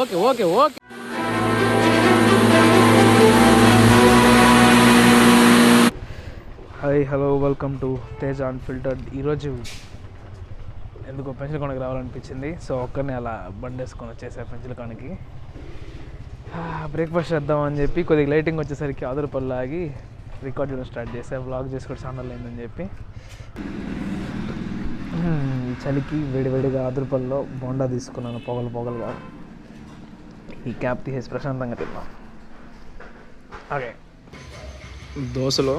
Okay okay okay. Hi hello welcome to Tej unfiltered. ఈరోజు ఎందుకో పెంచలకొండకి రావాలనిపించింది. So ఒక్కరిని అలా బండి వేసుకొని వచ్చేసా పెంచలకొండకి బ్రేక్ఫాస్ట్ చేద్దామని చెప్పి కొద్దిగా లైటింగ్ వచ్చేసరికి ఆదురుపల్లి ఆగి రికార్డ్ చేయడం స్టార్ట్ చేసా. వ్లాగ్ చేసుకోవడం ఛానల్ అయిందని చెప్పి. చలికి వేడివేడిగా ఆదురుపల్లిలో బోండా తీసుకున్నాను. పొగలు పొగలుగా. ఈ క్యాప్ తీసేసి ప్రశాంతంగా తిన్నాం ఓకే. దోశలో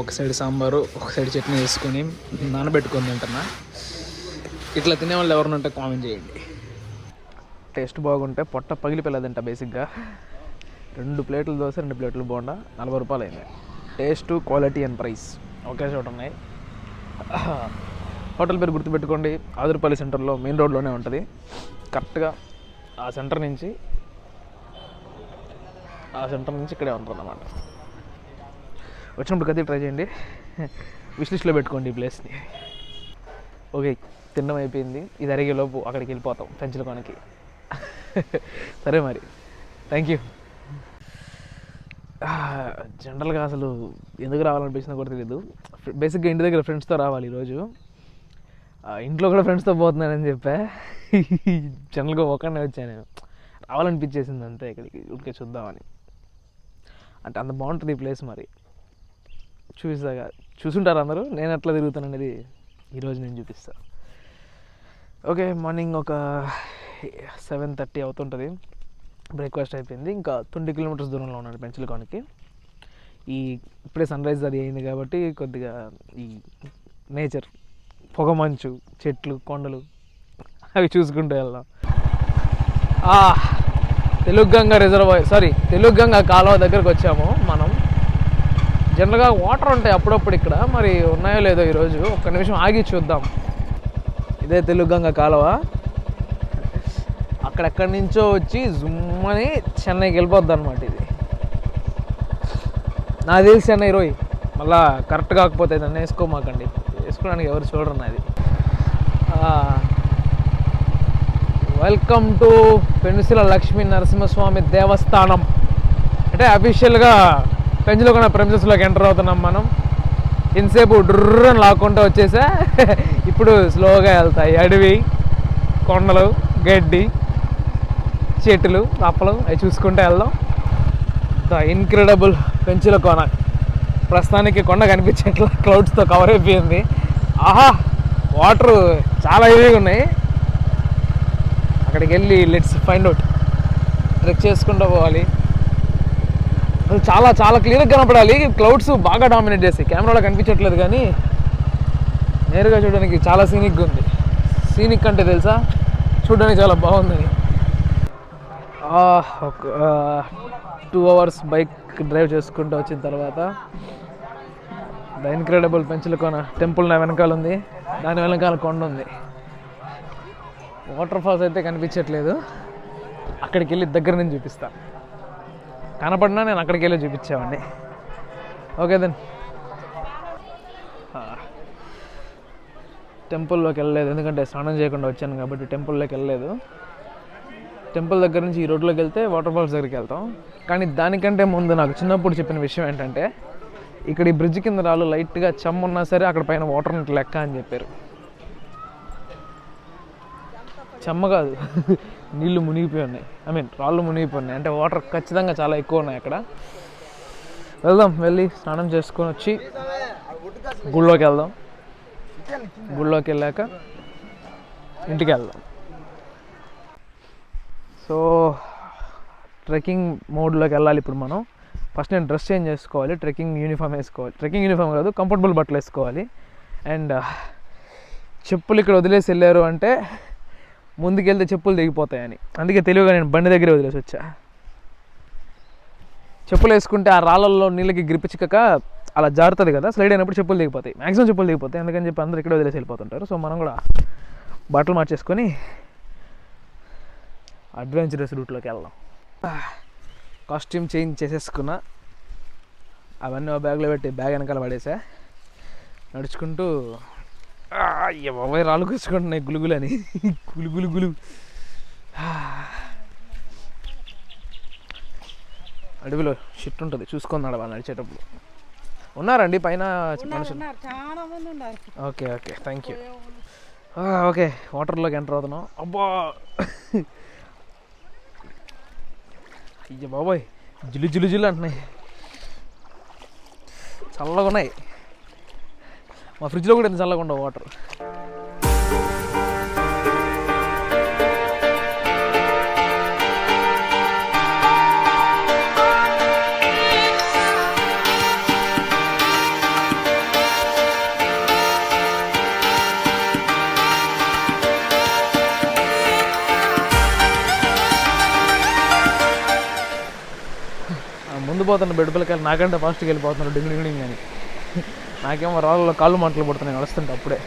ఒక సైడ్ సాంబారు ఒక సైడ్ చట్నీ వేసుకొని నానబెట్టుకొని తింటున్నా. ఇట్లా తినేవాళ్ళు ఎవరిని ఉంటే కామెంట్ చేయండి. టేస్ట్ బాగుంటే పొట్ట పగిలిపోయేలా తింటా బేసిక్గా. రెండు ప్లేట్లు దోశ రెండు ప్లేట్లు బోండా నలభై రూపాయలు అయింది టేస్ట్ క్వాలిటీ అండ్ ప్రైస్. ఒకే చోట ఉన్నాయి. హోటల్ పేరు గుర్తుపెట్టుకోండి. ఆదురుపల్లి సెంటర్లో మెయిన్ రోడ్లోనే ఉంటుంది. కరెక్ట్గా ఆ సెంటర్ నుంచి ఆ సెంటర్ నుంచి ఇక్కడే ఉంటుంది అన్నమాట వచ్చినప్పుడు కది ట్రై చేయండి. విష్లిస్ట్లో పెట్టుకోండి ఈ ప్లేస్ని. ఓకే తినడం అయిపోయింది. ఇది అరిగే లోపు అక్కడికి వెళ్ళిపోతాం పెంచలకోనకి. సరే మరి. Thank you. జనరల్గా అసలు ఎందుకు రావాలనిపించిందో కూడా తెలియదు బేసిక్గా ఇంటి దగ్గర ఫ్రెండ్స్తో రావాలి ఈరోజు. ఇంట్లో కూడా ఫ్రెండ్స్తో పోతున్నానని చెప్పా. జనరల్గా ఒకనే వచ్చాను నేను. రావాలనిపించేసింది అంతే ఇక్కడికి. ఇక్కడికి చూద్దామని. అంటే అంత బాగుంటుంది ఈ ప్లేస్ మరి. చూసాగా చూసుంటారు అందరూ. నేను ఎట్లా తిరుగుతాను అనేది ఈరోజు నేను చూపిస్తాను ఓకే మార్నింగ్ ఒక సెవెన్ థర్టీ అవుతుంటుంది. బ్రేక్ఫాస్ట్ అయిపోయింది. ఇంకా ట్వంటీ కిలోమీటర్స్ దూరంలో ఉన్నాడు పెంచలకోనికి. ఈ ఇప్పుడే సన్ రైజ్ అది అయింది కాబట్టి కొద్దిగా ఈ నేచర్ పొగమంచు చెట్లు కొండలు అవి చూసుకుంటూ వెళ్దాం. తెలుగు గంగ రిజర్వాయర్ సారీ తెలుగంగ కాలువ దగ్గరకు వచ్చాము మనం. జనరల్గా వాటర్ ఉంటాయి అప్పుడప్పుడు ఇక్కడ మరి ఉన్నాయో లేదో ఈరోజు ఒక్క నిమిషం ఆగి చూద్దాం. ఇదే తెలుగంగ కాలువ. అక్కడెక్కడి నుంచో వచ్చి జుమ్మని చెన్నైకి వెళ్ళిపోద్ది అనమాట ఇది. నాకు తెలిసి చెన్నై రోయ్. మళ్ళీ కరెక్ట్ కాకపోతే దాన్ని వేసుకోమాకండి. చూసుకోవడానికి ఎవరు చూడరు నాది. Welcome to Penusila Lakshmi Narasimhaswamy Devasthanam. అంటే అఫీషియల్గా పెంచులోకొండ ప్రెమిసెస్లోకి ఎంటర్ అవుతున్నాం మనం. ఇంతసేపు డ్రని లాక్కుంటూ వచ్చేసా. ఇప్పుడు స్లోగా వెళ్తాయి. అడవి కొండలు గడ్డి చెట్లు రప్పలు అవి చూసుకుంటూ వెళ్దాం. The incredible Penchala Kona. ప్రస్తుతానికి కొండ కనిపించట్లా క్లౌడ్స్తో కవర్ అయిపోయింది. ఆహా వాటర్ చాలా హెవీగా ఉన్నాయి. అక్కడికి వెళ్ళి లెట్స్ ఫైండ్ అవుట్ ట్రెక్ చేసుకుంటూ పోవాలి. అది చాలా చాలా క్లియర్గా కనపడాలి. క్లౌడ్స్ బాగా డామినేట్ చేస్తాయి. కెమెరాలో కనిపించట్లేదు కానీ నేరుగా చూడడానికి చాలా సీనిక్గా ఉంది. సీనిక్ అంటే తెలుసా? చూడడానికి చాలా బాగుంది ఒక టూ అవర్స్ బైక్ డ్రైవ్ చేసుకుంటూ వచ్చిన తర్వాత ద ఇన్క్రెడిబుల్ పెంచులకోన టెంపుల్ నా వెనకాల ఉంది దాని వెనకాల కొండ ఉంది. వాటర్ ఫాల్స్ అయితే కనిపించట్లేదు. అక్కడికి వెళ్ళి దగ్గర నుంచి చూపిస్తా. కనపడినా నేను అక్కడికి వెళ్ళి చూపించేవాడిని ఓకే దెన్ టెంపుల్లోకి వెళ్ళలేదు. ఎందుకంటే స్నానం చేయకుండా వచ్చాను కాబట్టి టెంపుల్లోకి వెళ్ళలేదు. టెంపుల్ దగ్గర నుంచి ఈ రోడ్లోకి వెళ్తే వాటర్ ఫాల్స్ దగ్గరికి వెళ్తాం. కానీ దానికంటే ముందు నాకు చిన్నప్పుడు చెప్పిన విషయం ఏంటంటే ఇక్కడ ఈ బ్రిడ్జ్ కింద రాళ్ళు లైట్గా చెమ్మ ఉన్నా సరే అక్కడ పైన వాటర్ ఉన్నట్టు లెక్క అని చెప్పారు. చెమ్మ కాదు. నీళ్ళు మునిగిపోయి ఉన్నాయి. ఐ మీన్ రాళ్ళు మునిగిపోయి ఉన్నాయి. అంటే వాటర్ ఖచ్చితంగా చాలా ఎక్కువ ఉన్నాయి అక్కడ. వెళ్దాం వెళ్ళి స్నానం చేసుకొని వచ్చి గుళ్ళోకి వెళ్దాం. గుళ్ళోకి వెళ్ళాక ఇంటికి వెళ్దాం. సో ట్రెక్కింగ్ మోడ్లోకి వెళ్ళాలి ఇప్పుడు మనం. ఫస్ట్ నేను డ్రెస్ చేంజ్ చేసుకోవాలి ట్రెక్కింగ్ యూనిఫామ్ వేసుకోవాలి. ట్రెక్కింగ్ యూనిఫామ్ కాదు కంఫర్టబుల్ బట్టలు వేసుకోవాలి. అండ్ చెప్పులు ఇక్కడ వదిలేసి వెళ్ళారు అంటే ముందుకెళ్తే చెప్పులు దిగిపోతాయని అందుకే తెలివిగా నేను బండి దగ్గరే వదిలేసి వచ్చా. చెప్పులు వేసుకుంటే ఆ రాళ్ళల్లో నీళ్ళకి గ్రిప్ చిక్కక అలా జారుతుంది కదా స్లైడ్ అయినప్పుడు చెప్పులు దిగిపోతాయి మ్యాక్సిమం చెప్పులు దిగిపోతాయి అందుకని చెప్పి అందరూ ఇక్కడ వదిలేసి వెళ్ళిపోతుంటారు. సో మనం కూడా బట్టలు మార్చేసుకొని అడ్వెంచరస్ రూట్లోకి వెళ్దాం. కాస్ట్యూమ్ చేంజ్ చేసేసుకున్నా అవన్నీ ఒక బ్యాగ్లో పెట్టి బ్యాగ్ వెనకాల పడేసా. నడుచుకుంటూ బాబాయ్ రాళ్ళు కూర్చుకుంటున్నాయి గులుగులు అని గులు గులు గులు అడవిలో షిట్ ఉంటుంది చూసుకొని నడవాలి నడిచేటప్పుడు. ఉన్నారండి పైన మనుషులు? Okay okay thank you okay వాటర్లోకి ఎంటర్ అవుతున్నాం. అబ్బా! అయ్య బాబోయ్. జిలు జిలు జిలు అంటున్నాయి. చల్లగా ఉన్నాయి. మా ఫ్రిడ్జ్లో కూడా ఎంత చల్లగా ఉండవు వాటర్. ముందు పోతున్న బెడ్ పిల్లకాయలు నాకంటే ఫాస్ట్గా వెళ్ళిపోతున్నారు. డింగ్ డింగ్ అని. నాకేమో రాళ్ళలో కాళ్ళు మంటలు పడుతున్నాయి. నడుస్తుంటే అప్పుడే.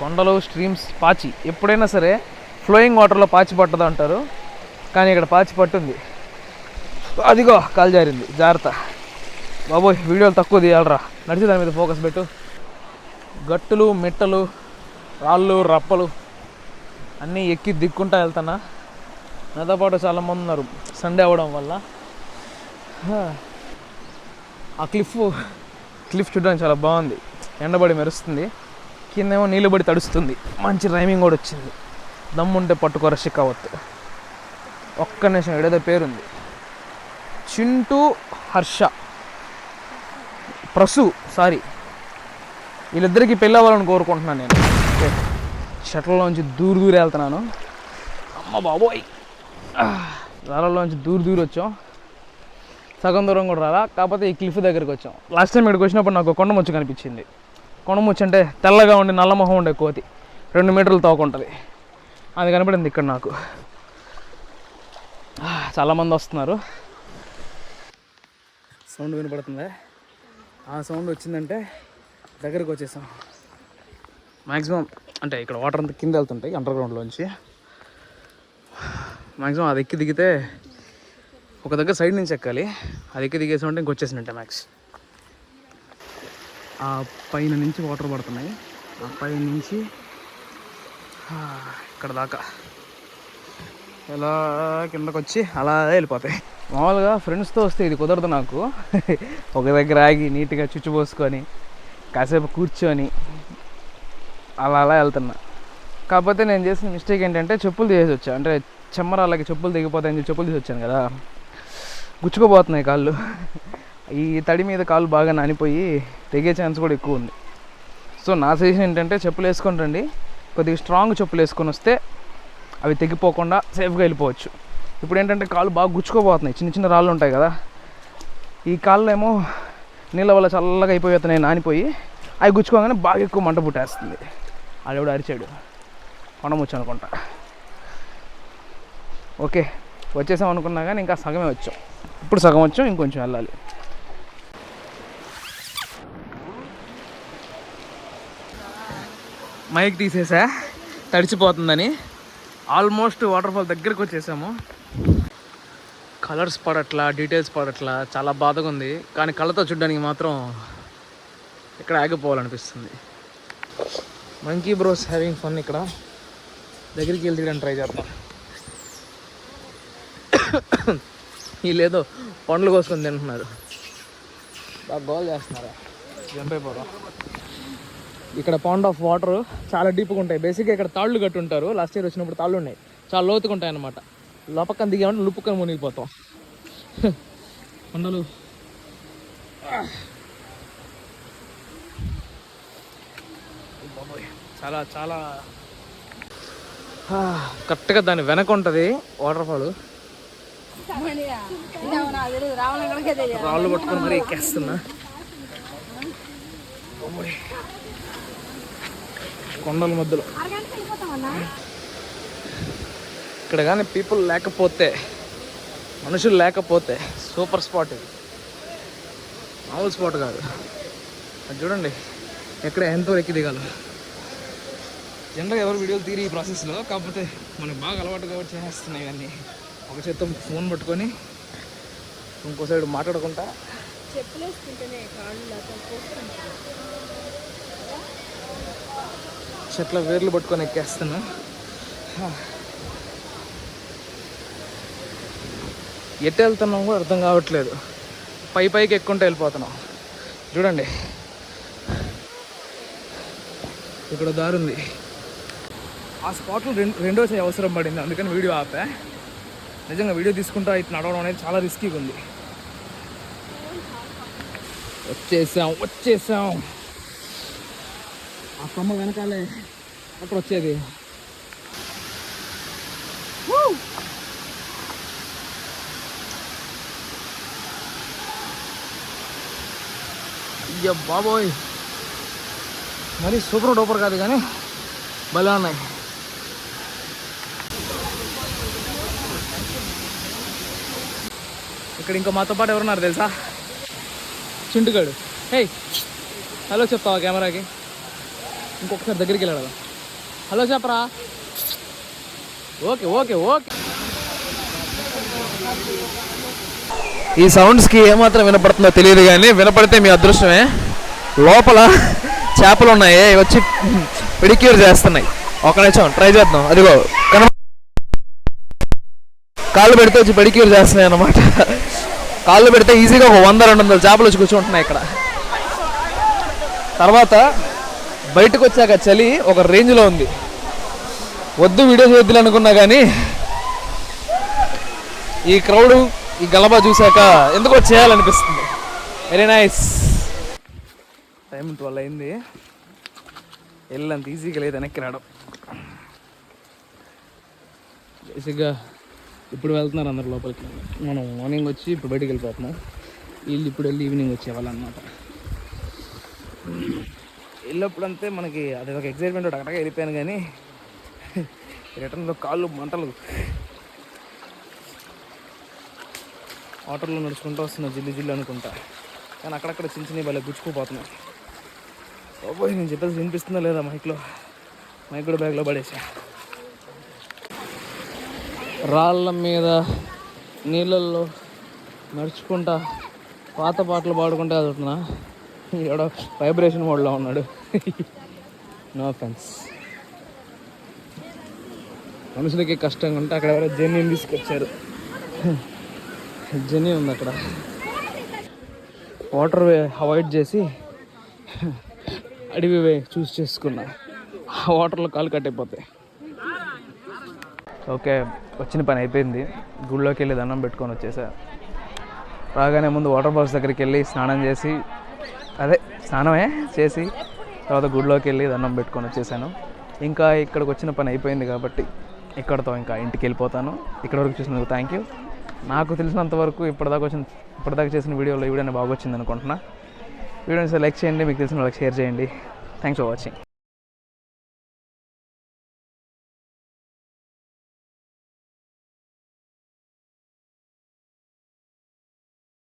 కొండలు స్ట్రీమ్స్ పాచి. ఎప్పుడైనా సరే ఫ్లోయింగ్ వాటర్లో పాచి పట్టదు అంటారు. కానీ ఇక్కడ పాచి పట్టుంది. అదిగో కాలు జారింది. జాగ్రత్త. బాబోయ్ వీడియోలు తక్కువ తీయాలరా. నడిచి దాని మీద ఫోకస్ పెట్టు. గట్టులు మెట్టలు రాళ్ళు రప్పలు. అన్నీ ఎక్కి దిక్కుంటా వెళ్తానా? నాతో పాటు చాలామంది ఉన్నారు. సండే అవ్వడం వల్ల. ఆ క్లిఫ్ క్లిఫ్ చూడడానికి చాలా బాగుంది. ఎండబడి మెరుస్తుంది. కిందేమో నీళ్ళు పడి తడుస్తుంది. మంచి రైమింగ్ కూడా వచ్చింది. దమ్ముంటే పట్టుకోర షికావత్. ఒక్క నిమిషం ఏడేదో పేరుంది. చింటూ హర్ష. ప్రసు సారీ. వీళ్ళిద్దరికీ పెళ్ళి అవ్వాలని కోరుకుంటున్నాను నేను. ఓకే. షట్లలోంచి దూరు దూరి వెళ్తున్నాను. అమ్మ బాబోయ్. రాళ్ళలోంచి దూరు దూరి వచ్చాం. సగం దూరం కూడా రాలా కాకపోతే ఈ క్లిఫ్ దగ్గరికి వచ్చాం. లాస్ట్ టైం ఇక్కడికి వచ్చినప్పుడు నాకు కొండ ముచ్చు కనిపించింది. కొండ ముచ్చు అంటే తెల్లగా ఉండి నల్ల మొహం ఉండే కోతి. రెండు మీటర్లు తోకుంటుంది అది కనపడింది ఇక్కడ నాకు. చాలామంది వస్తున్నారు. సౌండ్ వినపడుతుంది? ఆ సౌండ్ వచ్చిందంటే దగ్గరికి వచ్చేసాం. మ్యాక్సిమం అంటే ఇక్కడ వాటర్ అంతా కింద వెళ్తుంటాయి అండర్ గ్రౌండ్లోంచి మ్యాక్సిమం అది ఎక్కి దిగితే ఒక దగ్గర సైడ్ నుంచి ఎక్కాలి. అది ఎక్కి దిగేసి ఉంటే ఇంకొచ్చేసినట్టే మ్యాక్స్ ఆ పైన నుంచి వాటర్ పడుతున్నాయి. ఆ పైన నుంచి ఇక్కడ దాకా. ఎలా కిందకు వచ్చి అలా వెళ్ళిపోతాయి. మామూలుగా ఫ్రెండ్స్తో వస్తే ఇది కుదరదు నాకు. ఒక దగ్గర ఆగి నీట్గా చుచ్చుపోసుకొని కాసేపు కూర్చొని అలా అలా వెళ్తున్నా. కాకపోతే నేను చేసిన మిస్టేక్ ఏంటంటే చెప్పులు తీసేసి వచ్చా. అంటే చెమ్మరాళ్ళకి చెప్పులు దిగిపోతాయని చెప్పి చెప్పులు తీసి వచ్చాను కదా. గుచ్చుకోపోతున్నాయి కాళ్ళు. ఈ తడి మీద కాళ్ళు బాగా నానిపోయి తెగే ఛాన్స్ కూడా ఎక్కువ ఉంది. సో నా సజెషన్ ఏంటంటే చెప్పులు వేసుకొని రండి. కొద్దిగా స్ట్రాంగ్ చెప్పులు వేసుకొని వస్తే అవి తెగిపోకుండా సేఫ్గా వెళ్ళిపోవచ్చు. ఇప్పుడు ఏంటంటే కాళ్ళు బాగా గుచ్చుకోపోతున్నాయి చిన్న చిన్న రాళ్ళు ఉంటాయి కదా. ఈ కాళ్ళు ఏమో నీళ్ళ వల్ల చల్లగా అయిపోతున్నాయి నానిపోయి అవి గుచ్చుకోగానే బాగా ఎక్కువ మంట పుట్టేస్తుంది. ఆడెవడు అరిచాడు. కొండముచ్చు అనుకుంటా. ఓకే వచ్చేసాం అనుకున్నా కానీ ఇంకా సగమే వచ్చాం. ఇప్పుడు సగం వచ్చాం ఇంకొంచెం వెళ్ళాలి. మైక్ తీసేసా? తడిచిపోతుందని. ఆల్మోస్ట్ వాటర్ఫాల్ దగ్గరికి వచ్చేసాము. కలర్స్ పడట్లా డీటెయిల్స్ పడట్లా చాలా బాధగా ఉంది. కానీ కళ్ళతో చూడడానికి మాత్రం ఇక్కడ ఆగిపోవాలనిపిస్తుంది. మంకీ బ్రోస్ హ్యావింగ్ ఫన్ ఇక్కడ. దగ్గరికి వెళ్ళి తీయడానికి ట్రై చేద్దాం. వీళ్ళేదో పండ్లు కోసుకొని తింటున్నారు. బాగా గోల్ చేస్తున్నారా? జంప్ అయిపోరా. ఇక్కడ పాండ్ ఆఫ్ వాటర్ చాలా డీప్గా ఉంటాయి. బేసిక్గా ఇక్కడ తాళ్ళు కట్టి ఉంటారు. లాస్ట్ ఇయర్ వచ్చినప్పుడు తాళ్ళు ఉన్నాయి. చాలా లోతుగా ఉంటాయి అన్నమాట. లోపక్కన దిగామంటే లుప్పుకొని మునిగిపోతాం. కొండలు. బాబోయ్. చాలా చాలా. కరెక్ట్గా దాని వెనక ఉంటుంది వాటర్ ఫాల్ రాళ్ళు పట్టుకొని మరీ ఎక్కేస్తున్నా. కొండల మధ్యలో. ఇక్కడ కానీ పీపుల్ లేకపోతే మనుషులు లేకపోతే సూపర్ స్పాట్ ఇది. మామూలు స్పాట్ కాదు. అది చూడండి ఎక్కడ ఎంతో ఎక్కి దిగాలి. జనరల్గా ఎవరు వీడియోలు తీరి ఈ ప్రాసెస్లో కాకపోతే మనకు బాగా అలవాటు కాబట్టి చేస్తున్నాయి కానీ ఒక చేత్తో ఫోన్ పట్టుకొని ఇంకో సైడ్ పోస్తుంటారు చెట్ల వేర్లు పట్టుకొని ఎక్కేస్తున్నా. ఎటు వెళ్తున్నాం కూడా అర్థం కావట్లేదు. పై పైకి ఎక్కుంటే వెళ్ళిపోతున్నాం. చూడండి. ఇక్కడ దారి ఉంది. ఆ స్పాట్లో రెండు రెండో అవసరం పడింది అందుకని వీడియో ఆపా. నిజంగా వీడియో తీసుకుంటా ఇట్లా నడవడం అనేది చాలా రిస్కీగా ఉంది. వచ్చేసాం వచ్చేసాం. ఆ కొమ్మ వెనకాలే అక్కడ వచ్చేది. బాబోయ్. మరి సూపర్ డూపర్ కాదు కానీ భలే ఉన్నాయి. ఇక్కడ ఇంకో మాతో పాటు ఎవరున్నారు తెలుసా? చింటుగాడు హే హలో చెప్తావా కెమెరాకి? ఇంకొకసారి దగ్గరికి వెళ్ళాడు హలో చెప్పరా? Okay okay okay. ఈ సౌండ్స్కి ఏమాత్రం వినపడుతుందో తెలియదు కానీ వినపడితే మీ అదృష్టమే. లోపల చేపలు ఉన్నాయి వచ్చి పిడిక్యూర్ చేస్తున్నాయి. ఒక నిమిషం ట్రై చేద్దాం. అదిగో కన కాళ్ళు పెడితే వచ్చి పెడిక్యూర్ చేస్తున్నాయి అన్నమాట. కాళ్ళు పెడితే ఈజీగా ఒక వంద రెండు వందల చేపలు వచ్చి కూర్చుంటున్నాయి ఇక్కడ. తర్వాత బయటకు వచ్చాక చలి ఒక రేంజ్లో ఉంది. వద్దు వీడియో చేద్దులు అనుకున్నా కానీ ఈ క్రౌడ్ ఈ గలబా చూశాక ఎందుకో చేయాలనిపిస్తుంది. వెరీ నైస్ టైం ట్వెల్వ్ అయింది. వెళ్ళంత ఈజీగా లేదు వెనక్కి రావడం. బేసిక్గా ఇప్పుడు వెళ్తున్నారు అందరు లోపలికి. మనం మార్నింగ్ వచ్చి ఇప్పుడు బయటికి వెళ్ళిపోతున్నాం. వీళ్ళు ఇప్పుడు వెళ్ళి ఈవినింగ్ వచ్చేవాళ్ళనమాట వెళ్ళినప్పుడు అంతే మనకి అది ఒక ఎగ్జైట్మెంట్ అక్కడికి వెళ్ళిపోయాను కానీ రిటర్న్లో కాళ్ళు మంటలు. వాటర్లో నడుచుకుంటూ వస్తున్నా జిల్లు జిల్లు అనుకుంటా. కానీ అక్కడక్కడ చిన్న చిన్న భలే గుచ్చుకుపోతున్నాయి. ఓపోయి నేను చెప్పేసి వినిపిస్తుందా లేదా మైక్లో మైక్ కూడా బ్యాగ్లో పడేసా. రాళ్ళ మీద నీళ్ళల్లో నడుచుకుంటా పాత పాటలు పాడుకుంటే చదువుతున్నా ఇక్కడ వైబ్రేషన్ మోడ్లో ఉన్నాడు. నో ఫెన్స్ మనుషులకి కష్టంగా ఉంటే అక్కడ ఎవరో జర్నీ తీసుకొచ్చారు. జర్నీ ఉంది అక్కడ. వాటర్ వే అవాయిడ్ చేసి అడవి వే చూస్ చేసుకున్నా. ఆ వాటర్లో కాలు కట్టయిపోతాయి ఓకే వచ్చిన పని అయిపోయింది. గుళ్ళోకి వెళ్ళి దండం పెట్టుకొని వచ్చేసా. రాగానే ముందు వాటర్ ఫాల్స్ దగ్గరికి వెళ్ళి స్నానం చేసి అదే స్నానమే చేసి తర్వాత గుడిలోకి వెళ్ళి దండం పెట్టుకొని వచ్చేసాను. ఇంకా ఇక్కడికి వచ్చిన పని అయిపోయింది కాబట్టి ఇక్కడతో ఇంకా ఇంటికి వెళ్ళిపోతాను. ఇక్కడ వరకు చూసినందుకు థ్యాంక్ యూ నాకు తెలిసినంత వరకు ఇప్పటిదాకా వచ్చిన ఇప్పటిదాకా చేసిన వీడియోలో ఈ వీడియో బాగా వచ్చింది అనుకుంటున్నా. వీడియోని లైక్ చేయండి మీకు తెలిసిన వాళ్ళకి షేర్ చేయండి. Thanks for watching